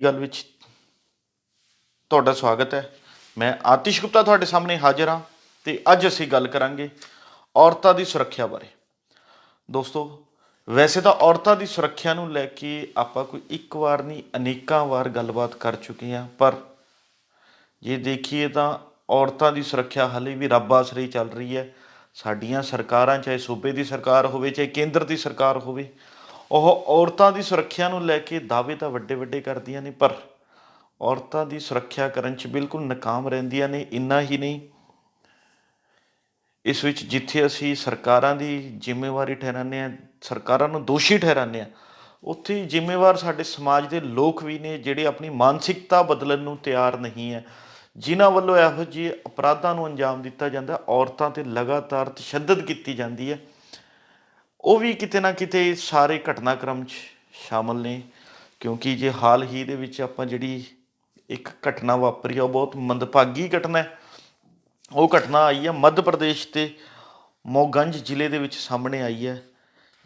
ਗੱਲ ਵਿੱਚ ਤੁਹਾਡਾ ਸਵਾਗਤ ਹੈ। ਮੈਂ ਆਤਿਸ਼ ਗੁਪਤਾ ਤੁਹਾਡੇ ਸਾਹਮਣੇ ਹਾਜ਼ਰ ਹਾਂ ਤੇ ਅੱਜ ਅਸੀਂ ਗੱਲ ਕਰਾਂਗੇ ਔਰਤਾਂ ਦੀ ਸੁਰੱਖਿਆ ਬਾਰੇ। ਦੋਸਤੋ, ਵੈਸੇ ਤਾਂ ਔਰਤਾਂ ਦੀ ਸੁਰੱਖਿਆ ਨੂੰ ਲੈ ਕੇ ਆਪਾਂ ਕੋਈ ਇੱਕ ਵਾਰ ਨਹੀਂ, ਅਨੇਕਾਂ ਵਾਰ ਗੱਲਬਾਤ ਕਰ ਚੁੱਕੇ ਹਾਂ, ਪਰ ਜੇ ਦੇਖੀਏ ਤਾਂ ਔਰਤਾਂ ਦੀ ਸੁਰੱਖਿਆ ਹਾਲੇ ਵੀ ਰੱਬ ਆਸਰੇ ਚੱਲ ਰਹੀ ਹੈ। ਸਾਡੀਆਂ ਸਰਕਾਰਾਂ, ਚਾਹੇ ਸੂਬੇ ਦੀ ਸਰਕਾਰ ਹੋਵੇ, ਚਾਹੇ ਕੇਂਦਰ ਦੀ ਸਰਕਾਰ ਹੋਵੇ ਉਹ ਔਰਤਾਂ ਦੀ ਸੁਰੱਖਿਆ ਨੂੰ ਲੈ ਕੇ ਦਾਅਵੇ ਤਾਂ ਵੱਡੇ ਵੱਡੇ ਕਰਦੀਆਂ ਨੇ, ਪਰ ਔਰਤਾਂ ਦੀ ਸੁਰੱਖਿਆ ਕਰਨ 'ਚ ਬਿਲਕੁਲ ਨਾਕਾਮ ਰਹਿੰਦੀਆਂ ਨੇ, ਇੰਨਾ ਹੀ ਨਹੀਂ। ਇਸ ਵਿੱਚ ਜਿੱਥੇ ਅਸੀਂ ਸਰਕਾਰਾਂ ਦੀ ਜ਼ਿੰਮੇਵਾਰੀ ਠਹਿਰਾਉਂਦੇ ਹਾਂ, ਸਰਕਾਰਾਂ ਨੂੰ ਦੋਸ਼ੀ ਠਹਿਰਾਉਂਦੇ ਹਾਂ, ਉੱਥੇ ਜ਼ਿੰਮੇਵਾਰ ਸਾਡੇ ਸਮਾਜ ਦੇ ਲੋਕ ਵੀ ਨੇ, ਜਿਹੜੇ ਆਪਣੀ ਮਾਨਸਿਕਤਾ ਬਦਲਣ ਨੂੰ ਤਿਆਰ ਨਹੀਂ ਹੈ। ਜਿਨ੍ਹਾਂ ਵੱਲੋਂ ਇਹੋ ਜਿਹੇ ਅਪਰਾਧਾਂ ਨੂੰ ਅੰਜਾਮ ਦਿੱਤਾ ਜਾਂਦਾ, ਔਰਤਾਂ ਤੇ ਲਗਾਤਾਰ ਤਸ਼ੱਦਦ ਕੀਤੀ ਜਾਂਦੀ ਹੈ। ਉਹ ਵੀ ਕਿਤੇ ਨਾ ਕਿਤੇ ਸਾਰੇ ਘਟਨਾਕ੍ਰਮ 'ਚ ਸ਼ਾਮਲ ਨੇ, ਕਿਉਂਕਿ ਜੇ ਹਾਲ ਹੀ ਦੇ ਵਿੱਚ ਆਪਾਂ ਜਿਹੜੀ ਇੱਕ ਘਟਨਾ ਵਾਪਰੀ ਆ, ਉਹ ਬਹੁਤ ਮੰਦਭਾਗੀ ਘਟਨਾ ਹੈ। ਉਹ ਘਟਨਾ ਆਈ ਹੈ ਮੱਧ ਪ੍ਰਦੇਸ਼ ਤੇ ਮੋਗੰਜ ਜ਼ਿਲ੍ਹੇ ਦੇ ਵਿੱਚ ਸਾਹਮਣੇ ਆਈ ਹੈ,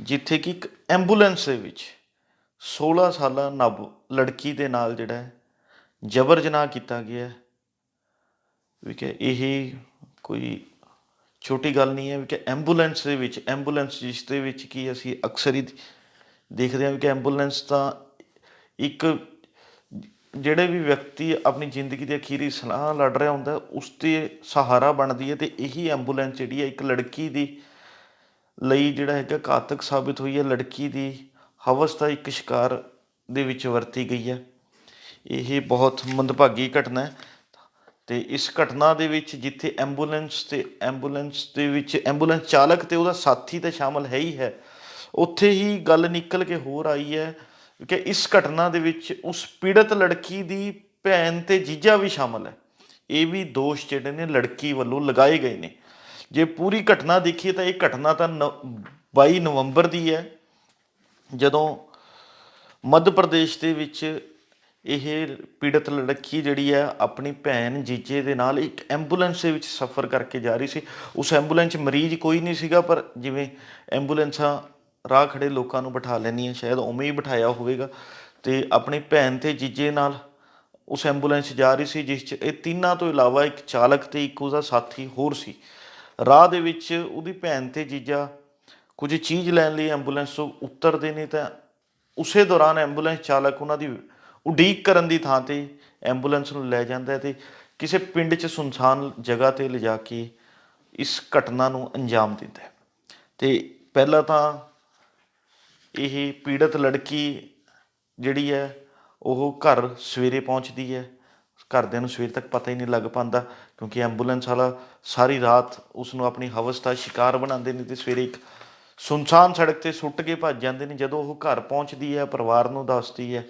ਜਿੱਥੇ ਕਿ ਇੱਕ ਐਂਬੂਲੈਂਸ ਦੇ ਵਿੱਚ 16 ਸਾਲਾ ਨਵ ਲੜਕੀ ਦੇ ਨਾਲ ਜਿਹੜਾ ਜਬਰ ਜਨਾਹ ਕੀਤਾ ਗਿਆ ਹੈ। ਵੀ ਕਿ ਇਹ ਕੋਈ ਛੋਟੀ ਗੱਲ ਨਹੀਂ ਹੈ ਵੀ ਕਿ ਐਂਬੂਲੈਂਸ ਦੇ ਵਿੱਚ, ਐਂਬੂਲੈਂਸ ਜਿਸ ਦੇ ਵਿੱਚ ਕੀ ਅਸੀਂ ਅਕਸਰ ਹੀ ਦੇਖਦੇ ਹਾਂ ਵੀ ਕਿ ਐਂਬੂਲੈਂਸ ਤਾਂ ਇੱਕ ਜਿਹੜੇ ਵੀ ਵਿਅਕਤੀ ਆਪਣੀ ਜ਼ਿੰਦਗੀ ਦੇ ਅਖੀਰੀ ਸਲਾਹ ਲੜ ਰਿਹਾ ਹੁੰਦਾ, ਉਸ ਤੇ ਸਹਾਰਾ ਬਣਦੀ ਹੈ ਤੇ ਇਹੀ ਐਂਬੂਲੈਂਸ ਜਿਹੜੀ ਹੈ ਇੱਕ ਲੜਕੀ ਦੀ ਲਈ ਜਿਹੜਾ ਹੈਗਾ ਘਾਤਕ ਸਾਬਿਤ ਹੋਈ ਹੈ, ਲੜਕੀ ਦੀ ਹਵਸ ਦਾ ਇੱਕ ਸ਼ਿਕਾਰ ਦੇ ਵਿੱਚ ਵਰਤੀ ਗਈ ਹੈ। ਇਹ ਬਹੁਤ ਮੰਦਭਾਗੀ ਘਟਨਾ ਹੈ। ਤੇ ਇਸ ਘਟਨਾ ਦੇ ਵਿੱਚ ਜਿੱਥੇ ਐਂਬੂਲੈਂਸ ਤੇ ਐਂਬੂਲੈਂਸ ਦੇ ਵਿੱਚ ਐਂਬੂਲੈਂਸ ਚਾਲਕ ਤੇ ਉਹਦਾ ਸਾਥੀ ਤਾਂ ਸ਼ਾਮਲ ਹੈ ਹੀ ਹੈ, ਉੱਥੇ ਹੀ ਗੱਲ ਨਿਕਲ ਕੇ ਹੋਰ ਆਈ ਹੈ ਕਿ ਇਸ ਘਟਨਾ ਦੇ ਵਿੱਚ ਉਸ ਪੀੜਤ ਲੜਕੀ ਦੀ ਭੈਣ ਤੇ ਜੀਜਾ ਵੀ ਸ਼ਾਮਲ ਹੈ। ਇਹ ਵੀ ਦੋਸ਼ ਜਿਹੜੇ ਨੇ ਲੜਕੀ ਵੱਲੋਂ ਲਗਾਏ ਗਏ ਨੇ। ਜੇ ਪੂਰੀ ਘਟਨਾ ਦੇਖੀਏ ਤਾਂ ਇਹ ਘਟਨਾ ਤਾਂ ਨ- 22 ਨਵੰਬਰ ਦੀ ਹੈ। ਜਦੋਂ ਮੱਧ ਪ੍ਰਦੇਸ਼ ਦੇ ਵਿੱਚ ਇਹ ਪੀੜਤ ਲੜਕੀ ਜਿਹੜੀ ਹੈ ਆਪਣੀ ਭੈਣ ਜੀਜੇ ਦੇ ਨਾਲ ਇੱਕ ਐਂਬੂਲੈਂਸ ਦੇ ਵਿੱਚ ਸਫ਼ਰ ਕਰਕੇ ਜਾ ਰਹੀ ਸੀ। ਉਸ ਐਂਬੂਲੈਂਸ 'ਚ ਮਰੀਜ਼ ਕੋਈ ਨਹੀਂ ਸੀਗਾ, ਪਰ ਜਿਵੇਂ ਐਂਬੂਲੈਂਸਾਂ ਰਾਹ ਖੜੇ ਲੋਕਾਂ ਨੂੰ ਬਿਠਾ ਲੈਂਦੀਆਂ, ਸ਼ਾਇਦ ਉਵੇਂ ਹੀ ਬਿਠਾਇਆ ਹੋਵੇਗਾ। ਤੇ ਆਪਣੀ ਭੈਣ ਤੇ ਜੀਜੇ ਨਾਲ ਉਸ ਐਂਬੂਲੈਂਸ 'ਚ ਜਾ ਰਹੀ ਸੀ, ਜਿਸ 'ਚ ਇਹ ਤਿੰਨਾਂ ਤੋਂ ਇਲਾਵਾ ਇੱਕ ਚਾਲਕ ਤੇ ਇੱਕ ਉਹਦਾ ਸਾਥੀ ਹੋਰ ਸੀ। ਰਾਹ ਦੇ ਵਿੱਚ ਉਹਦੀ ਭੈਣ ਤੇ ਜੀਜਾ ਕੁਝ ਚੀਜ਼ ਲੈਣ ਲਈ ਐਂਬੂਲੈਂਸ ਤੋਂ ਉਤਰਦੇ ਨੇ ਤਾਂ ਉਸੇ ਦੌਰਾਨ ਐਂਬੂਲੈਂਸ ਚਾਲਕ ਉਹਨਾਂ ਦੀ ਉਡੀਕ ਕਰਨ ਦੀ ਥਾਂ ਤੇ ਐਂਬੂਲੈਂਸ ਨੂੰ ਲੈ ਜਾਂਦਾ ਹੈ ਤੇ ਕਿਸੇ ਪਿੰਡ 'ਚ ਸੁਨਸਾਨ ਜਗ੍ਹਾ ਤੇ ਲਿਜਾ ਕੇ ਇਸ ਘਟਨਾ ਨੂੰ ਅੰਜਾਮ ਦਿੰਦਾ ਹੈ। ਤੇ ਪਹਿਲਾਂ ਤਾਂ ਇਹ ਪੀੜਤ ਲੜਕੀ ਜਿਹੜੀ ਹੈ, ਉਹ ਘਰ ਸਵੇਰੇ ਪਹੁੰਚਦੀ ਹੈ। ਘਰਦਿਆਂ ਨੂੰ ਸਵੇਰ ਤੱਕ ਪਤਾ ਹੀ ਨਹੀਂ ਲੱਗ ਪਾਉਂਦਾ ਕਿਉਂਕਿ ਐਂਬੂਲੈਂਸ ਵਾਲਾ ਸਾਰੀ ਰਾਤ ਉਸ ਨੂੰ ਆਪਣੀ ਹਵਸ ਦਾ ਸ਼ਿਕਾਰ ਬਣਾਉਂਦੇ ਨੇ ਤੇ ਸਵੇਰੇ ਇੱਕ ਸੁਨਸਾਨ ਸੜਕ ਤੇ ਸੁੱਟ ਕੇ ਭੱਜ ਜਾਂਦੇ ਨੇ। ਜਦੋਂ ਉਹ ਘਰ ਪਹੁੰਚਦੀ ਹੈ, ਪਰਿਵਾਰ ਨੂੰ ਦੱਸਦੀ ਹੈ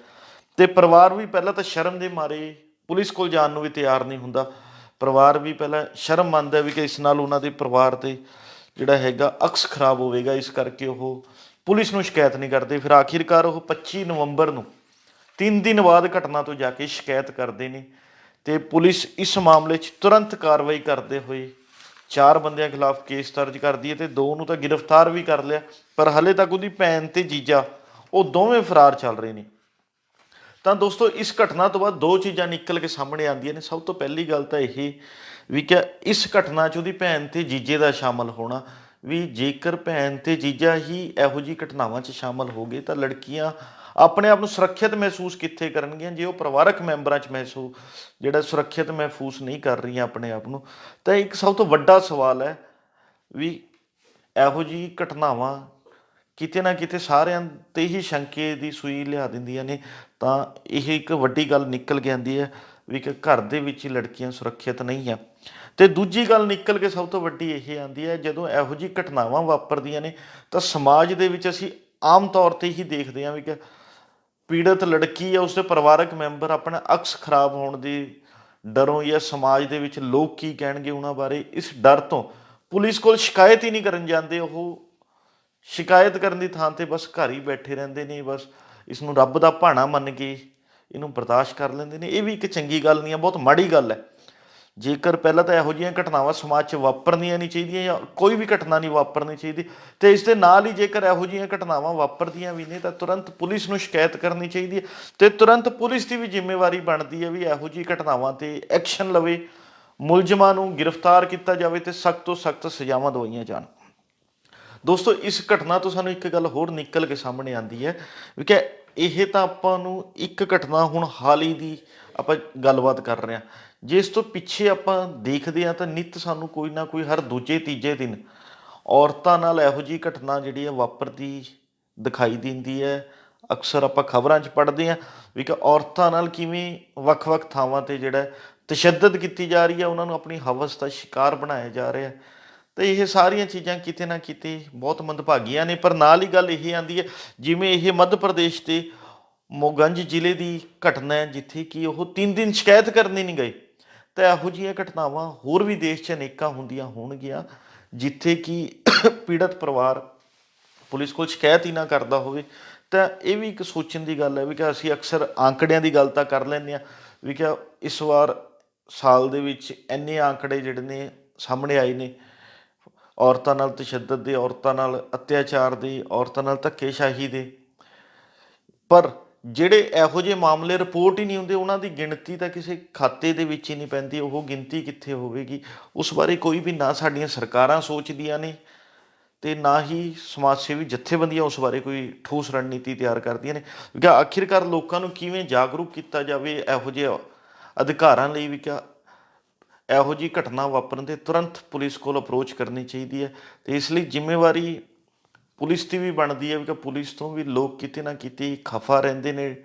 ਤੇ ਪਰਿਵਾਰ ਵੀ ਪਹਿਲਾਂ ਤਾਂ ਸ਼ਰਮ ਦੇ ਮਾਰੇ, ਪੁਲਿਸ ਕੋਲ ਜਾਣ ਨੂੰ ਵੀ ਤਿਆਰ ਨਹੀਂ ਹੁੰਦਾ। ਪਰਿਵਾਰ ਵੀ ਪਹਿਲਾਂ ਸ਼ਰਮ ਮੰਨਦਾ ਵੀ ਕਿ ਇਸ ਨਾਲ ਉਹਨਾਂ ਦੇ ਪਰਿਵਾਰ ਤੇ ਜਿਹੜਾ ਹੈਗਾ ਅਕਸ ਖਰਾਬ ਹੋਵੇਗਾ, ਇਸ ਕਰਕੇ ਉਹ ਪੁਲਿਸ ਨੂੰ ਸ਼ਿਕਾਇਤ ਨਹੀਂ ਕਰਦੇ। ਫਿਰ ਆਖਿਰਕਾਰ ਉਹ 25 ਨਵੰਬਰ ਨੂੰ ਤਿੰਨ ਦਿਨ ਬਾਅਦ ਘਟਨਾ ਤੋਂ ਜਾ ਕੇ ਸ਼ਿਕਾਇਤ ਕਰਦੇ ਨੇ ਤੇ ਪੁਲਿਸ ਇਸ ਮਾਮਲੇ 'ਚ ਤੁਰੰਤ ਕਾਰਵਾਈ ਕਰਦੇ ਹੋਏ ਚਾਰ ਬੰਦਿਆਂ ਖਿਲਾਫ ਕੇਸ ਦਰਜ ਕਰਦੀ ਹੈ ਤੇ ਦੋ ਨੂੰ ਤਾਂ ਗ੍ਰਿਫਤਾਰ ਵੀ ਕਰ ਲਿਆ। ਪਰ ਹਲੇ ਤੱਕ ਉਹਦੀ ਭੈਣ ਤੇ ਜੀਜਾ, ਉਹ ਦੋਵੇਂ ਫਰਾਰ ਚੱਲ ਰਹੇ ਨੇ। ਤਾਂ ਦੋਸਤੋ, ਇਸ ਘਟਨਾ ਤੋਂ ਬਾਅਦ ਦੋ ਚੀਜ਼ਾਂ ਨਿਕਲ ਕੇ ਸਾਹਮਣੇ ਆਉਂਦੀਆਂ ਨੇ। ਸਭ ਤੋਂ ਪਹਿਲੀ ਗੱਲ ਤਾਂ ਇਹ ਵੀ ਕਿ ਇਸ ਘਟਨਾ 'ਚ ਉਹਦੀ ਭੈਣ ਤੇ ਜੀਜੇ ਦਾ ਸ਼ਾਮਲ ਹੋਣਾ। ਵੀ ਜੇਕਰ ਭੈਣ ਤੇ ਜੀਜਾ ਹੀ ਇਹੋ ਜਿਹੀ ਘਟਨਾਵਾਂ 'ਚ ਸ਼ਾਮਲ ਹੋ ਗਏ, ਤਾਂ ਲੜਕੀਆਂ ਆਪਣੇ ਆਪ ਨੂੰ ਸੁਰੱਖਿਅਤ ਮਹਿਸੂਸ ਕਿੱਥੇ ਕਰਨਗੀਆਂ? ਜੇ ਉਹ ਪਰਿਵਾਰਕ ਮੈਂਬਰਾਂ 'ਚ ਮਹਿਸੂਸ ਜਿਹੜਾ ਸੁਰੱਖਿਅਤ ਮਹਿਸੂਸ ਨਹੀਂ ਕਰ ਰਹੀਆਂ ਆਪਣੇ ਆਪ ਨੂੰ, ਤਾਂ ਇੱਕ ਸਭ ਤੋਂ ਵੱਡਾ ਸਵਾਲ ਹੈ ਵੀ ਇਹੋ ਜਿਹੀ ਘਟਨਾਵਾਂ ਕਿਤੇ ਨਾ ਕਿਤੇ ਸਾਰਿਆਂ ਤੇ ਹੀ ਸ਼ੰਕੇ ਦੀ ਸੂਈ ਲਿਆ ਦਿੰਦੀਆਂ ਨੇ, ਤਾਂ ਇਹ ਇੱਕ ਵੱਡੀ ਗੱਲ ਨਿਕਲ ਕੇ ਆਉਂਦੀ ਹੈ ਵੀ ਕਿ ਘਰ ਦੇ ਵਿੱਚ ਹੀ ਲੜਕੀਆਂ ਸੁਰੱਖਿਅਤ ਨਹੀਂ ਹੈ ਤੇ ਦੂਜੀ ਗੱਲ ਨਿਕਲ ਕੇ ਸਭ ਤੋਂ ਵੱਡੀ ਇਹ ਆਉਂਦੀ ਹੈ, ਜਦੋਂ ਇਹੋ ਜਿਹੀ ਘਟਨਾਵਾਂ ਵਾਪਰਦੀਆਂ ਨੇ, ਤਾਂ ਸਮਾਜ ਦੇ ਵਿੱਚ ਅਸੀਂ ਆਮ ਤੌਰ ਤੇ ਹੀ ਦੇਖਦੇ ਹਾਂ ਵੀ ਕਿ ਪੀੜਤ ਲੜਕੀ ਜਾਂ ਉਸਦੇ ਪਰਿਵਾਰਕ ਮੈਂਬਰ ਆਪਣਾ ਅਕਸ ਖਰਾਬ ਹੋਣ ਦੀ ਡਰੋਂ ਜਾਂ ਸਮਾਜ ਦੇ ਵਿੱਚ ਲੋਕ ਕੀ ਕਹਿਣਗੇ ਉਹਨਾਂ ਬਾਰੇ, ਇਸ ਡਰ ਤੋਂ ਪੁਲਿਸ ਕੋਲ ਸ਼ਿਕਾਇਤ ਹੀ ਨਹੀਂ ਕਰਨ ਜਾਂਦੇ, ਉਹ ਸ਼ਿਕਾਇਤ ਕਰਨ ਦੀ ਥਾਂ ਤੇ ਬਸ ਘਰ ਹੀ ਬੈਠੇ ਰਹਿੰਦੇ ਨੇ, ਬਸ ਇਸ ਨੂੰ ਰੱਬ ਦਾ ਭਾਣਾ ਮੰਨ ਕੇ ਇਹਨੂੰ ਬਰਦਾਸ਼ਤ ਕਰ ਲੈਂਦੇ ਨੇ। ਇਹ ਵੀ ਇੱਕ ਚੰਗੀ ਗੱਲ ਨਹੀਂ ਹੈ ਬਹੁਤ ਮਾੜੀ ਗੱਲ ਹੈ। ਜੇਕਰ ਪਹਿਲਾਂ ਤਾਂ ਇਹੋ ਜਿਹੀਆਂ ਘਟਨਾਵਾਂ ਸਮਾਜ 'ਚ ਵਾਪਰਨੀਆਂ ਨਹੀਂ ਚਾਹੀਦੀਆਂ ਜਾਂ ਕੋਈ ਵੀ ਘਟਨਾ ਨਹੀਂ ਵਾਪਰਨੀ ਚਾਹੀਦੀ, ਤੇ ਇਸ ਦੇ ਨਾਲ ਹੀ ਜੇਕਰ ਇਹੋ ਜਿਹੀਆਂ ਘਟਨਾਵਾਂ ਵਾਪਰਦੀਆਂ ਵੀ ਨੇ, ਤਾਂ ਤੁਰੰਤ ਪੁਲਿਸ ਨੂੰ ਸ਼ਿਕਾਇਤ ਕਰਨੀ ਚਾਹੀਦੀ ਹੈ। ਤੇ ਤੁਰੰਤ ਪੁਲਿਸ ਦੀ ਵੀ ਜ਼ਿੰਮੇਵਾਰੀ ਬਣਦੀ ਹੈ ਵੀ ਇਹੋ ਜਿਹੀ ਘਟਨਾਵਾਂ ਤੇ ਐਕਸ਼ਨ ਲਵੇ, ਮੁਲਜ਼ਮਾਂ ਨੂੰ ਗ੍ਰਿਫਤਾਰ ਕੀਤਾ ਜਾਵੇ ਤੇ ਸਖਤ ਤੋਂ ਸਖਤ ਸਜ਼ਾਵਾਂ ਦਵਾਈਆਂ ਜਾਣ। ਦੋਸਤੋ, ਇਸ ਘਟਨਾ ਤੋਂ ਸਾਨੂੰ ਇੱਕ ਗੱਲ ਹੋਰ ਨਿਕਲ ਕੇ ਸਾਹਮਣੇ ਆਂਦੀ ਹੈ ਵੀ ਕਿ ਇਹ ਤਾਂ ਆਪਾਂ ਨੂੰ ਇੱਕ ਘਟਨਾ ਹੁਣ ਹਾਲ ਹੀ ਦੀ ਆਪਾਂ ਗੱਲਬਾਤ ਕਰ ਰਹੇ ਹਾਂ। ਜੇ ਇਸ ਤੋਂ ਪਿੱਛੇ ਆਪਾਂ ਦੇਖਦੇ ਹਾਂ ਤਾਂ ਨਿਤ ਸਾਨੂੰ ਕੋਈ ਨਾ ਕੋਈ ਹਰ ਦੂਜੇ, ਤੀਜੇ ਦਿਨ ਔਰਤਾਂ ਨਾਲ ਇਹੋ ਜਿਹੀ ਘਟਨਾ ਜਿਹੜੀ ਹੈ ਵਾਪਰਦੀ ਦਿਖਾਈ ਦਿੰਦੀ ਹੈ। ਅਕਸਰ ਆਪਾਂ ਖਬਰਾਂ 'ਚ ਪੜ੍ਹਦੇ ਹਾਂ ਵੀ ਕਿ ਔਰਤਾਂ ਨਾਲ ਕਿਵੇਂ ਵੱਖ-ਵੱਖ ਥਾਵਾਂ ਤੇ ਜਿਹੜਾ ਤਸ਼ੱਦਦ ਕੀਤੀ ਜਾ ਰਹੀ ਹੈ, ਉਹਨਾਂ ਨੂੰ ਆਪਣੀ ਹਵਸ ਦਾ ਸ਼ਿਕਾਰ ਬਣਾਇਆ ਜਾ ਰਿਹਾ ਹੈ। ਤੇ ਇਹ ਸਾਰੀਆਂ ਚੀਜ਼ਾਂ ਕਿਤੇ ਨਾ ਕਿਤੇ ਬਹੁਤ ਮੰਦਭਾਗੀਆਂ ਨੇ, ਪਰ ਨਾਲ ਹੀ ਗੱਲ ਇਹ ਆਂਦੀ ਹੈ, ਜਿਵੇਂ ਇਹ ਮੱਧ ਪ੍ਰਦੇਸ਼ ਦੇ ਮੋਗੰਜ ਜ਼ਿਲ੍ਹੇ ਦੀ ਘਟਨਾ ਹੈ, ਜਿੱਥੇ ਕਿ ਉਹ 3 ਦਿਨ ਸ਼ਿਕਾਇਤ ਕਰਨੀ ਨਹੀਂ ਗਏ। ਤਾਂ ਇਹੋ ਜਿਹੀਆਂ ਘਟਨਾਵਾਂ ਹੋਰ ਵੀ ਦੇਸ਼ 'ਚ ਅਨੇਕਾਂ ਹੁੰਦੀਆਂ ਹੋਣਗੀਆਂ, ਜਿੱਥੇ ਕਿ ਪੀੜਤ ਪਰਿਵਾਰ ਪੁਲਿਸ ਕੋਲ ਸ਼ਿਕਾਇਤ ਹੀ ਨਾ ਕਰਦਾ ਹੋਵੇ। ਤਾਂ ਇਹ ਵੀ ਇੱਕ ਸੋਚਣ ਦੀ ਗੱਲ ਹੈ ਵੀ ਕਿ ਅਸੀਂ ਅਕਸਰ ਆંકੜਿਆਂ ਦੀ ਗੱਲ ਤਾਂ ਕਰ ਲੈਂਦੇ ਆ ਵੀ ਕਿ ਇਸ ਵਾਰ ਸਾਲ ਦੇ ਵਿੱਚ ਇੰਨੇ ਆંકੜੇ ਜਿਹੜੇ ਨੇ ਸਾਹਮਣੇ ਆਏ ਨੇ ਔਰਤਾਂ ਨਾਲ ਤਸ਼ੱਦਦ ਦੇ, ਔਰਤਾਂ ਨਾਲ ਅਤਿਆਚਾਰ ਦੇ, ਔਰਤਾਂ ਨਾਲ ਧੱਕੇਸ਼ਾਹੀ ਦੇ। ਪਰ ਜਿਹੜੇ ਇਹੋ ਜਿਹੇ ਮਾਮਲੇ ਰਿਪੋਰਟ ਹੀ ਨਹੀਂ ਹੁੰਦੇ, ਉਹਨਾਂ ਦੀ ਗਿਣਤੀ ਤਾਂ ਕਿਸੇ ਖਾਤੇ ਦੇ ਵਿੱਚ ਹੀ ਨਹੀਂ ਪੈਂਦੀ, ਉਹ ਗਿਣਤੀ ਕਿੱਥੇ ਹੋਵੇਗੀ? ਉਸ ਬਾਰੇ ਕੋਈ ਵੀ ਨਾ ਸਾਡੀਆਂ ਸਰਕਾਰਾਂ ਸੋਚਦੀਆਂ ਨੇ ਤੇ ਨਾ ਹੀ ਸਮਾਜ ਸੇਵੀ ਜਥੇਬੰਦੀਆਂ ਉਸ ਬਾਰੇ ਕੋਈ ਠੋਸ ਰਣਨੀਤੀ ਤਿਆਰ ਕਰਦੀਆਂ ਨੇ। ਕਿ ਆਖਿਰਕਾਰ ਲੋਕਾਂ ਨੂੰ ਕਿਵੇਂ ਜਾਗਰੂਕ ਕੀਤਾ ਜਾਵੇ, ਇਹੋ ਜਿਹੇ ਅਧਿਕਾਰਾਂ ਲਈ ਵੀ ਕਿ ਇਹੋ ਜਿਹੀ ਘਟਨਾ ਵਾਪਰਨ ਤੇ ਤੁਰੰਤ ਪੁਲਿਸ ਕੋਲ ਅਪਰੋਚ ਕਰਨੀ ਚਾਹੀਦੀ ਹੈ ਤੇ ਇਸ ਲਈ ਜ਼ਿੰਮੇਵਾਰੀ ਪੁਲਿਸ ਦੀ ਵੀ ਬਣਦੀ ਹੈ ਕਿ ਪੁਲਿਸ ਤੋਂ ਵੀ ਲੋਕ ਕਿਤੇ ਨਾ ਕਿਤੇ ਖਫਾ ਰਹਿੰਦੇ ਨੇ,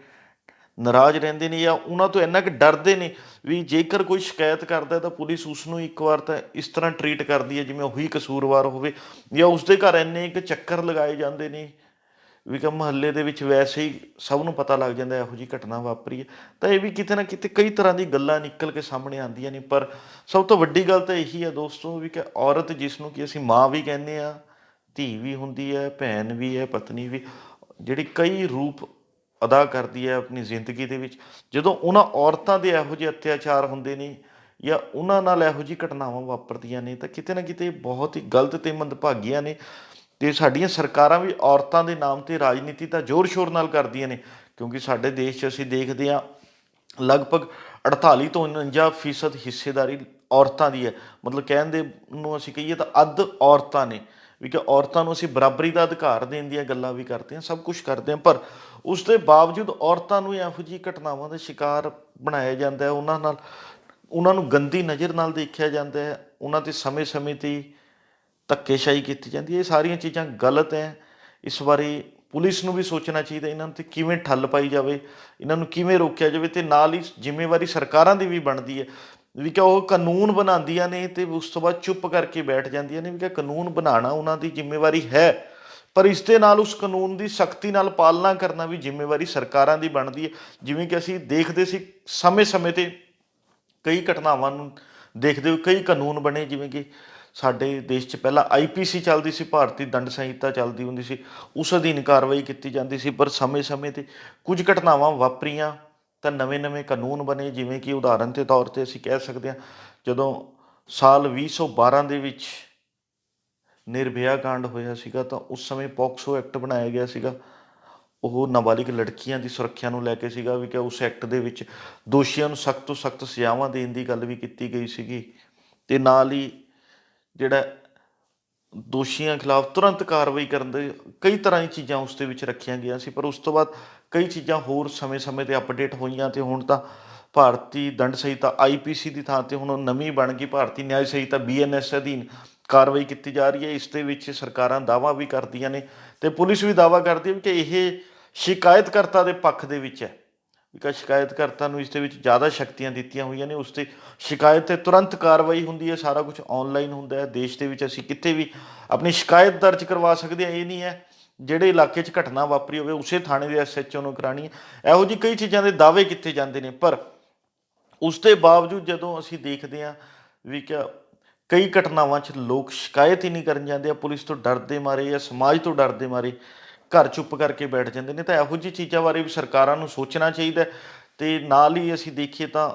ਨਾਰਾਜ਼ ਰਹਿੰਦੇ ਨੇ ਜਾਂ ਉਹਨਾਂ ਤੋਂ ਇੰਨਾ ਕਿ ਡਰਦੇ ਨੇ ਵੀ ਜੇਕਰ ਕੋਈ ਸ਼ਿਕਾਇਤ ਕਰਦਾ ਤਾਂ ਪੁਲਿਸ ਉਸ ਨੂੰ ਇੱਕ ਵਾਰ ਤਾਂ ਇਸ ਤਰ੍ਹਾਂ ਟਰੀਟ ਕਰਦੀ ਹੈ ਜਿਵੇਂ ਉਹੀ ਕਸੂਰਵਾਰ ਹੋਵੇ ਜਾਂ ਉਸ ਦੇ ਘਰ ਇੰਨੇ ਇੱਕ ਚੱਕਰ ਲਗਾਏ ਜਾਂਦੇ ਨੇ ਵੀ ਕਿ ਮਹੱਲੇ ਦੇ ਵਿੱਚ ਵੈਸੇ ਹੀ ਸਭ ਨੂੰ ਪਤਾ ਲੱਗ ਜਾਂਦਾ ਇਹੋ ਜੀ ਘਟਨਾ ਵਾਪਰੀ ਹੈ। ਤਾਂ ਇਹ ਵੀ ਕਿਤੇ ਨਾ ਕਿਤੇ ਕਈ ਤਰ੍ਹਾਂ ਦੀ ਗੱਲਾਂ ਨਿਕਲ ਕੇ ਸਾਹਮਣੇ ਆਉਂਦੀਆਂ ਨੇ। ਪਰ ਸਭ ਤੋਂ ਵੱਡੀ ਗੱਲ ਤਾਂ ਇਹੀ ਹੈ ਦੋਸਤੋ ਵੀ ਕਿ ਔਰਤ ਜਿਸ ਨੂੰ ਕਿ ਅਸੀਂ ਮਾਂ ਵੀ ਕਹਿੰਦੇ ਆ ਧੀ ਵੀ ਹੁੰਦੀ ਹੈ, ਭੈਣ ਵੀ ਹੈ, ਪਤਨੀ ਵੀ, ਜਿਹੜੀ ਕਈ ਰੂਪ ਅਦਾ ਕਰਦੀ ਹੈ ਆਪਣੀ ਜ਼ਿੰਦਗੀ ਦੇ ਵਿੱਚ, ਜਦੋਂ ਉਹਨਾਂ ਔਰਤਾਂ ਦੇ ਇਹੋ ਜਿਹੇ ਅਤਿਆਚਾਰ ਹੁੰਦੇ ਨੇ ਜਾਂ ਉਹਨਾਂ ਨਾਲ ਇਹੋ ਜਿਹੀ ਘਟਨਾਵਾਂ ਵਾਪਰਦੀਆਂ ਨੇ ਤਾਂ ਕਿਤੇ ਨਾ ਕਿਤੇ ਬਹੁਤ ਹੀ ਗਲਤ ਤੇ ਮੰਦਭਾਗੀਆਂ ਨੇ। ਤੇ ਸਾਡੀਆਂ ਸਰਕਾਰਾਂ ਵੀ ਔਰਤਾਂ ਦੇ ਨਾਮ ਤੇ ਰਾਜਨੀਤੀ ਤਾਂ ਜ਼ੋਰ ਸ਼ੋਰ ਨਾਲ ਕਰਦੀਆਂ ਨੇ, ਕਿਉਂਕਿ ਸਾਡੇ ਦੇਸ਼ 'ਚ ਅਸੀਂ ਦੇਖਦੇ ਹਾਂ ਲਗਭਗ 48 ਤੋਂ 49 ਫੀਸਦ ਹਿੱਸੇਦਾਰੀ ਔਰਤਾਂ ਦੀ ਹੈ। ਮਤਲਬ ਕਹਿਣ ਦੇ ਨੂੰ ਅਸੀਂ ਕਹੀਏ ਤਾਂ ਅੱਧ ਔਰਤਾਂ ਨੇ, ਵੀ ਕਿ ਔਰਤਾਂ ਨੂੰ ਅਸੀਂ ਬਰਾਬਰੀ ਦਾ ਅਧਿਕਾਰ ਦੇਣ ਦੀਆਂ ਗੱਲਾਂ ਵੀ ਕਰਦੇ ਹਾਂ, ਸਭ ਕੁਝ ਕਰਦੇ ਹਾਂ, ਪਰ ਉਸ ਦੇ ਬਾਵਜੂਦ ਔਰਤਾਂ ਨੂੰ ਇਹੋ ਜਿਹੀ ਘਟਨਾਵਾਂ ਦਾ ਸ਼ਿਕਾਰ ਬਣਾਇਆ ਜਾਂਦਾ ਹੈ, ਉਹਨਾਂ ਨਾਲ, ਉਹਨਾਂ ਨੂੰ ਗੰਦੀ ਨਜ਼ਰ ਨਾਲ ਦੇਖਿਆ ਜਾਂਦਾ ਹੈ, ਉਹਨਾਂ ਤੇ ਸਮੇਂ-ਸਮੇਂ ਤੇ ਧੱਕੇਸ਼ਾਹੀ ਕੀਤੀ ਜਾਂਦੀ ਹੈ। ਇਹ ਸਾਰੀਆਂ ਚੀਜ਼ਾਂ ਗਲਤ ਹੈ। ਇਸ ਬਾਰੇ ਪੁਲਿਸ ਨੂੰ ਵੀ ਸੋਚਣਾ ਚਾਹੀਦਾ ਇਹਨਾਂ ਤੇ ਕਿਵੇਂ ਠੱਲ ਪਾਈ ਜਾਵੇ, ਇਹਨਾਂ ਨੂੰ ਕਿਵੇਂ ਰੋਕਿਆ ਜਾਵੇ ਤੇ ਨਾਲ ਹੀ ਜ਼ਿੰਮੇਵਾਰੀ ਸਰਕਾਰਾਂ ਦੀ ਵੀ ਬਣਦੀ ਹੈ। ਵੀ ਕਿ ਉਹ ਕਾਨੂੰਨ ਬਣਾਉਂਦੀਆਂ ਨੇ ਤੇ ਉਸ ਤੋਂ ਬਾਅਦ ਚੁੱਪ ਕਰਕੇ ਬੈਠ ਜਾਂਦੀਆਂ ਨੇ ਵੀ ਕਿ ਕਾਨੂੰਨ ਬਣਾਉਣਾ ਉਹਨਾਂ ਦੀ ਜ਼ਿੰਮੇਵਾਰੀ ਹੈ। ਪਰ ਇਸ ਦੇ ਨਾਲ ਉਸ ਕਾਨੂੰਨ ਦੀ ਸਖਤੀ ਨਾਲ ਪਾਲਣਾ ਕਰਨਾ ਵੀ ਜ਼ਿੰਮੇਵਾਰੀ ਸਰਕਾਰਾਂ ਦੀ ਬਣਦੀ ਹੈ। ਜਿਵੇਂ ਕਿ ਅਸੀਂ ਦੇਖਦੇ ਸੀ ਸਮੇਂ-ਸਮੇਂ ਤੇ ਕਈ ਘਟਨਾਵਾਂ ਨੂੰ ਦੇਖਦੇ ਹੋਏ ਕਈ ਕਾਨੂੰਨ ਬਣੇ। ਜਿਵੇਂ ਕਿ ਸਾਡੇ ਦੇਸ਼ 'ਚ ਪਹਿਲਾਂ ਆਈਪੀਸੀ ਚੱਲਦੀ ਸੀ, ਭਾਰਤੀ ਦੰਡ ਸੰਹਿਤਾ ਚੱਲਦੀ ਹੁੰਦੀ ਸੀ, ਉਸ ਅਧੀਨ ਕਾਰਵਾਈ ਕੀਤੀ ਜਾਂਦੀ ਸੀ, ਪਰ ਸਮੇਂ-ਸਮੇਂ ਤੇ ਕੁਝ ਘਟਨਾਵਾਂ ਵਾਪਰੀਆਂ ਤਾਂ ਨਵੇਂ-ਨਵੇਂ ਕਾਨੂੰਨ ਬਣੇ, ਜਿਵੇਂ ਕਿ ਉਦਾਹਰਨ ਦੇ ਤੌਰ ਤੇ ਅਸੀਂ ਕਹਿ ਸਕਦੇ ਹਾਂ, ਜਦੋਂ ਸਾਲ 2012 ਦੇ ਵਿੱਚ ਨਿਰਭਇਆ ਕਾਂਡ ਹੋਇਆ ਸੀਗਾ, ਤਾਂ ਉਸ ਸਮੇਂ ਪੋਕਸੋ ਐਕਟ ਬਣਾਇਆ ਗਿਆ ਸੀਗਾ। ਉਹ ਨਾਬਾਲਿਗ ਲੜਕੀਆਂ ਦੀ ਸੁਰੱਖਿਆ ਨੂੰ ਲੈ ਕੇ ਸੀਗਾ, ਵੀ ਕਿ ਉਸ ਐਕਟ ਦੇ ਵਿੱਚ ਦੋਸ਼ੀਆਂ ਨੂੰ ਸਖਤ ਤੋਂ ਸਖਤ ਸਜ਼ਾਵਾਂ ਦੇਣ ਦੀ ਗੱਲ ਵੀ ਕੀਤੀ ਗਈ ਸੀਗੀ। ਤੇ ਨਾਲ ਹੀ ਜਿਹੜਾ ਦੋਸ਼ੀਆਂ ਖਿਲਾਫ ਤੁਰੰਤ ਕਾਰਵਾਈ ਕਰਨ ਦੇ ਕਈ ਤਰ੍ਹਾਂ ਦੀਆਂ ਚੀਜ਼ਾਂ ਉਸ ਦੇ ਵਿੱਚ ਰੱਖੀਆਂ ਗਈਆਂ ਸੀ, ਪਰ ਉਸ ਤੋਂ ਬਾਅਦ ਕਈ ਚੀਜ਼ਾਂ ਹੋਰ ਸਮੇਂ-ਸਮੇਂ ਤੇ ਅਪਡੇਟ ਹੋਈਆਂ ਤੇ ਹੁਣ ਤਾਂ ਭਾਰਤੀ ਦੰਡ ਸੰਹਿਤਾ ਆਈਪੀਸੀ ਦੀ ਥਾਂ ਤੇ ਹੁਣ ਉਹ ਨਵੀਂ ਬਣ ਗਈ, ਭਾਰਤੀ ਨਿਆਂ ਸੰਹਿਤਾ ਬੀਐਨਐਸ ਅਧੀਨ ਕਾਰਵਾਈ ਕੀਤੀ ਜਾ ਰਹੀ ਹੈ, ਇਸ ਦੇ ਵਿੱਚ ਸਰਕਾਰਾਂ ਦਾਅਵਾ ਵੀ ਕਰਦੀਆਂ ਨੇ ਤੇ ਪੁਲਿਸ ਵੀ ਦਾਅਵਾ ਕਰਦੀ ਹੈ ਕਿ ਇਹ ਸ਼ਿਕਾਇਤਕਰਤਾ ਦੇ ਪੱਖ ਦੇ ਵਿੱਚ ਹੈ। ਕਿ ਸ਼ਿਕਾਇਤਕਰਤਾ ਨੂੰ ਇਸ ਦੇ ਵਿੱਚ ਜ਼ਿਆਦਾ ਸ਼ਕਤੀਆਂ ਦਿੱਤੀਆਂ ਹੋਈਆਂ ਨੇ, ਉਸ ਤੇ ਸ਼ਿਕਾਇਤ ਤੇ ਤੁਰੰਤ ਕਾਰਵਾਈ ਹੁੰਦੀ ਹੈ, ਸਾਰਾ ਕੁਝ ਆਨਲਾਈਨ ਹੁੰਦਾ ਹੈ, ਦੇਸ਼ ਦੇ ਵਿੱਚ ਅਸੀਂ ਕਿਤੇ ਵੀ ਆਪਣੀ ਸ਼ਿਕਾਇਤ ਦਰਜ ਕਰਵਾ ਸਕਦੇ ਹਾਂ, ਇਹ ਨਹੀਂ ਹੈ ਜਿਹੜੇ ਇਲਾਕੇ 'ਚ ਘਟਨਾ ਵਾਪਰੀ ਹੋਵੇ, ਉਸੇ ਥਾਣੇ ਦੇ ਐਸਐਚਓ ਨੂੰ ਕਰਾਣੀ ਹੈ। ਇਹੋ ਜਿਹੀ ਕਈ ਚੀਜ਼ਾਂ ਦੇ ਦਾਅਵੇ ਕੀਤੇ ਜਾਂਦੇ ਨੇ, ਪਰ ਉਸ ਦੇ ਬਾਵਜੂਦ ਜਦੋਂ ਅਸੀਂ ਦੇਖਦੇ ਹਾਂ ਵੀ ਕਿ ਕਈ ਘਟਨਾਵਾਂ 'ਚ ਲੋਕ ਸ਼ਿਕਾਇਤ ਹੀ ਨਹੀਂ ਕਰਨ ਜਾਂਦੇ ਆ ਪੁਲਿਸ ਤੋਂ ਡਰਦੇ ਮਾਰੇ ਜਾਂ ਸਮਾਜ ਤੋਂ ਡਰਦੇ ਮਾਰੇ ਘਰ ਚੁੱਪ ਕਰਕੇ ਬੈਠ ਜਾਂਦੇ ਨੇ, ਤਾਂ ਇਹੋ ਜਿਹੀ ਚੀਜ਼ਾਂ ਬਾਰੇ ਵੀ ਸਰਕਾਰਾਂ ਨੂੰ ਸੋਚਣਾ ਚਾਹੀਦਾ ਹੈ ਤੇ ਨਾਲ ਹੀ ਅਸੀਂ ਦੇਖੀਏ ਤਾਂ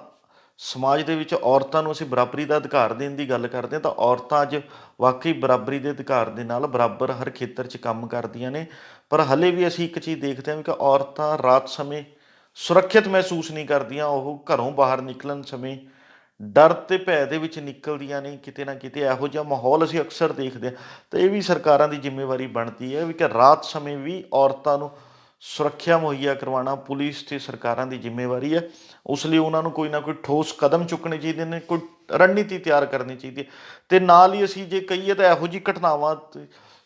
ਸਮਾਜ ਦੇ ਵਿੱਚ ਔਰਤਾਂ ਨੂੰ ਅਸੀਂ ਬਰਾਬਰੀ ਦਾ ਅਧਿਕਾਰ ਦੇਣ ਦੀ ਗੱਲ ਕਰਦੇ ਹਾਂ, ਤਾਂ ਔਰਤਾਂ ਅੱਜ ਵਾਕਈ ਬਰਾਬਰੀ ਦੇ ਅਧਿਕਾਰ ਦੇ ਨਾਲ ਬਰਾਬਰ ਹਰ ਖੇਤਰ 'ਚ ਕੰਮ ਕਰਦੀਆਂ ਨੇ, ਪਰ ਹਲੇ ਵੀ ਅਸੀਂ ਇੱਕ ਚੀਜ਼ ਦੇਖਦੇ ਹਾਂ ਕਿ ਔਰਤਾਂ ਰਾਤ ਸਮੇਂ ਸੁਰੱਖਿਅਤ ਮਹਿਸੂਸ ਨਹੀਂ ਕਰਦੀਆਂ, ਉਹ ਘਰੋਂ ਬਾਹਰ ਨਿਕਲਣ ਸਮੇਂ ਡਰ ਤੇ ਭੈ ਦੇ ਵਿੱਚ ਨਿਕਲਦੀਆਂ ਨਹੀਂ ਕਿਤੇ ਨਾ ਕਿਤੇ ਇਹੋ ਜਿਹਾ ਮਾਹੌਲ ਅਸੀਂ ਅਕਸਰ ਦੇਖਦੇ ਹਾਂ। ਤਾਂ ਇਹ ਵੀ ਸਰਕਾਰਾਂ ਦੀ ਜ਼ਿੰਮੇਵਾਰੀ ਬਣਦੀ ਹੈ ਵੀ ਕਿ ਰਾਤ ਸਮੇਂ ਵੀ ਔਰਤਾਂ ਨੂੰ ਸੁਰੱਖਿਆ ਮੁਹੱਈਆ ਕਰਵਾਉਣਾ ਪੁਲਿਸ ਤੇ ਸਰਕਾਰਾਂ ਦੀ ਜ਼ਿੰਮੇਵਾਰੀ ਹੈ। ਉਸ ਲਈ ਉਹਨਾਂ ਨੂੰ ਕੋਈ ਨਾ ਕੋਈ ਠੋਸ ਕਦਮ ਚੁੱਕਣੇ ਚਾਹੀਦੇ ਨੇ, ਕੋਈ ਰਣਨੀਤੀ ਤਿਆਰ ਕਰਨੀ ਚਾਹੀਦੀ ਹੈ। ਤੇ ਨਾਲ ਹੀ ਅਸੀਂ ਜੇ ਕਹੀਏ ਤਾਂ ਇਹੋ ਜਿਹੀ ਘਟਨਾਵਾਂ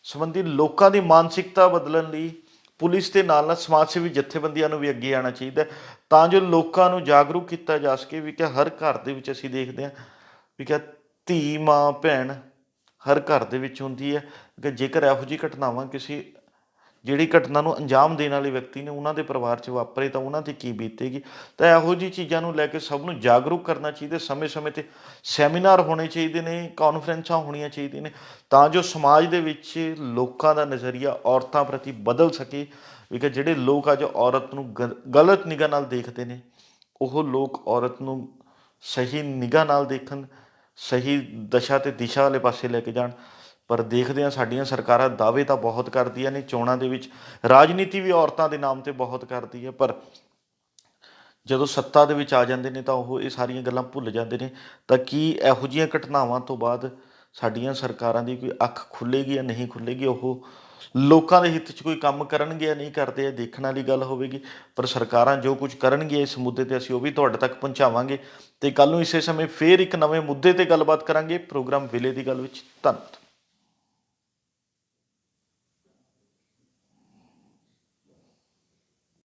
ਸੰਬੰਧੀ ਲੋਕਾਂ ਦੀ ਮਾਨਸਿਕਤਾ ਬਦਲਣ ਲਈ ਪੁਲਿਸ ਦੇ ਨਾਲ ਨਾਲ ਸਮਾਜ ਸੇਵੀ ਜਥੇਬੰਦੀਆਂ ਨੂੰ ਵੀ ਅੱਗੇ ਆਉਣਾ ਚਾਹੀਦਾ ਤਾਂ ਜੋ ਲੋਕਾਂ ਨੂੰ ਜਾਗਰੂਕ ਕੀਤਾ ਜਾ ਸਕੇ ਵੀ ਕਿ ਹਰ ਘਰ ਦੇ ਵਿੱਚ ਅਸੀਂ ਦੇਖਦੇ ਹਾਂ ਵੀ ਕਿ ਧੀ, ਮਾਂ, ਭੈਣ ਹਰ ਘਰ ਦੇ ਵਿੱਚ ਹੁੰਦੀ ਹੈ। ਕਿ ਜੇਕਰ ਇਹੋ ਜਿਹੀ ਘਟਨਾਵਾਂ ਕਿਸੇ ਜਿਹੜੀ ਘਟਨਾ ਨੂੰ ਅੰਜਾਮ ਦੇਣ ਵਾਲੇ ਵਿਅਕਤੀ ਨੇ ਉਹਨਾਂ ਦੇ ਪਰਿਵਾਰ 'ਚ ਵਾਪਰੇ ਤਾਂ ਉਹਨਾਂ ਤੇ ਕੀ ਬੀਤੇਗੀ? ਤਾਂ ਇਹੋ ਜਿਹੀ ਚੀਜ਼ਾਂ ਨੂੰ ਲੈ ਕੇ ਸਭ ਨੂੰ ਜਾਗਰੂਕ ਕਰਨਾ ਚਾਹੀਦਾ, ਸਮੇਂ-ਸਮੇਂ ਤੇ ਸੈਮੀਨਾਰ ਹੋਣੇ ਚਾਹੀਦੇ ਨੇ, ਕਾਨਫਰੰਸਾਂ ਹੋਣੀਆਂ ਚਾਹੀਦੀਆਂ ਨੇ, ਤਾਂ ਜੋ ਸਮਾਜ ਦੇ ਵਿੱਚ ਲੋਕਾਂ ਦਾ ਨਜ਼ਰੀਆ ਔਰਤਾਂ ਪ੍ਰਤੀ ਬਦਲ ਸਕੇ। ਵੀ ਕਿ ਜਿਹੜੇ ਲੋਕ ਅੱਜ ਔਰਤ ਨੂੰ ਗ- ਗਲਤ ਨਿਗਾਹ ਨਾਲ ਦੇਖਦੇ ਨੇ, ਉਹ ਲੋਕ ਔਰਤ ਨੂੰ ਸਹੀ ਨਿਗਾਹ ਨਾਲ ਦੇਖਣ, ਸਹੀ ਦਸ਼ਾ ਤੇ ਦਿਸ਼ਾ ਵਾਲੇ ਪਾਸੇ ਲੈ ਕੇ ਜਾਣ। ਪਰ ਦੇਖਦੇ ਹਾਂ ਸਾਡੀਆਂ ਸਰਕਾਰਾਂ ਦਾਅਵੇ ਤਾਂ ਬਹੁਤ ਕਰਦੀਆਂ ਨੇ, ਚੋਣਾਂ ਦੇ ਵਿੱਚ ਰਾਜਨੀਤੀ ਵੀ ਔਰਤਾਂ ਦੇ ਨਾਮ ਤੇ ਬਹੁਤ ਕਰਦੀ ਹੈ, ਪਰ ਜਦੋਂ ਸੱਤਾ ਦੇ ਵਿੱਚ ਆ ਜਾਂਦੇ ਨੇ ਤਾਂ ਉਹ ਇਹ ਸਾਰੀਆਂ ਗੱਲਾਂ ਭੁੱਲ ਜਾਂਦੇ ਨੇ। ਤਾਂ ਕੀ ਇਹੋ ਜਿਹੀਆਂ ਘਟਨਾਵਾਂ ਤੋਂ ਬਾਅਦ ਸਾਡੀਆਂ ਸਰਕਾਰਾਂ ਦੀ ਕੋਈ ਅੱਖ ਖੁੱਲੇਗੀ ਜਾਂ ਨਹੀਂ ਖੁੱਲੇਗੀ ਉਹ ਲੋਕਾਂ ਦੇ ਹਿੱਤ 'ਚ ਕੋਈ ਕੰਮ ਕਰਨਗੇ ਜਾਂ ਨਹੀਂ ਕਰਦੇ, ਇਹ ਦੇਖਣ ਵਾਲੀ ਗੱਲ ਹੋਵੇਗੀ। ਪਰ ਸਰਕਾਰਾਂ ਜੋ ਕੁਝ ਕਰਨਗੀਆਂ ਇਸ ਮੁੱਦੇ ਤੇ ਅਸੀਂ ਉਹ ਵੀ ਤੁਹਾਡੇ ਤੱਕ ਪਹੁੰਚਾਵਾਂਗੇ। ਤੇ ਕੱਲ ਨੂੰ ਇਸੇ ਸਮੇਂ ਫੇਰ ਇੱਕ ਨਵੇਂ ਮੁੱਦੇ ਤੇ ਗੱਲਬਾਤ ਕਰਾਂਗੇ। ਪ੍ਰੋਗਰਾਮ ਵੇਲੇ ਦੀ ਗੱਲ ਵਿੱਚ ਧੰਨਵਾਦ।